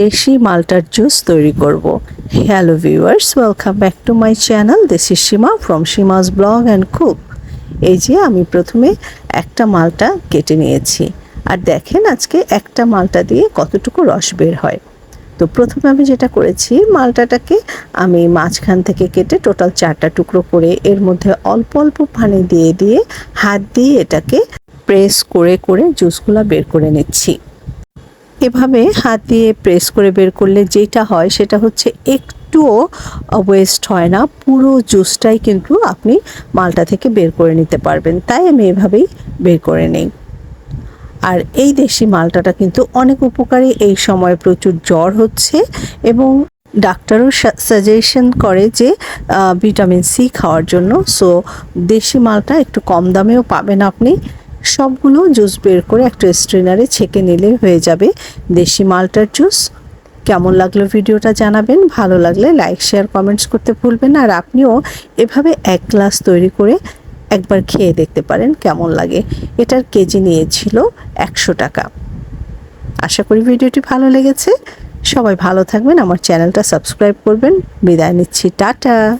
দেশি মালটার জুস তৈরি করব। Hello viewers welcome back to my channel is Seema from Seema's blog and cook এই যে আমি প্রথমে একটা মালটা কেটে নিয়েছি। আর দেখেন আজকে একটা মালটা দিয়ে কতটুকু রস বের হয়। তো প্রথমে আমি যেটা করেছি, মালটাটাকে আমি মাঝখান থেকে কেটে টোটাল চারটা টুকরো করে এর মধ্যে অল্প অল্প পানি দিয়ে দিয়ে হাত দিয়ে এটাকে প্রেস করে করে জুসগুলো বের করে নিচ্ছি। এভাবে হাত দিয়ে প্রেস করে বের করলে যেটা হয় সেটা হচ্ছে একটুও ওয়েস্ট হয় না, পুরো জুসটাই কিন্তু আপনি মালটা থেকে বের করে নিতে পারবেন। তাই আমি এভাবেই বের করে নেই। আর এই দেশি মালটাটা কিন্তু অনেক উপকারী, এই সময় প্রচুর জ্বর হচ্ছে এবং ডাক্তারও সাজেশন করে যে ভিটামিন সি খাওয়ার জন্য। সো দেশি মালটা একটু কম দামেও পাবেন আপনি। সবগুলো জুস বের করে একটা স্ট্রেনারে ছেঁকে নিলে হয়ে যাবে দেশি মালটার জুস। কেমন লাগল ভিডিওটা জানাবেন। ভালো লাগলে লাইক, শেয়ার, কমেন্টস করতে ভুলবেন আর আপনিও এভাবে এক গ্লাস তৈরি করে একবার খেয়ে দেখতে পারেন কেমন লাগে। এটার কেজি নিয়েছিল একশো টাকা। আশা করি ভিডিওটি ভালো লেগেছে। সবাই ভালো থাকবেন। আমার চ্যানেলটা সাবস্ক্রাইব করবেন। বিদায় নিচ্ছি। টাটা।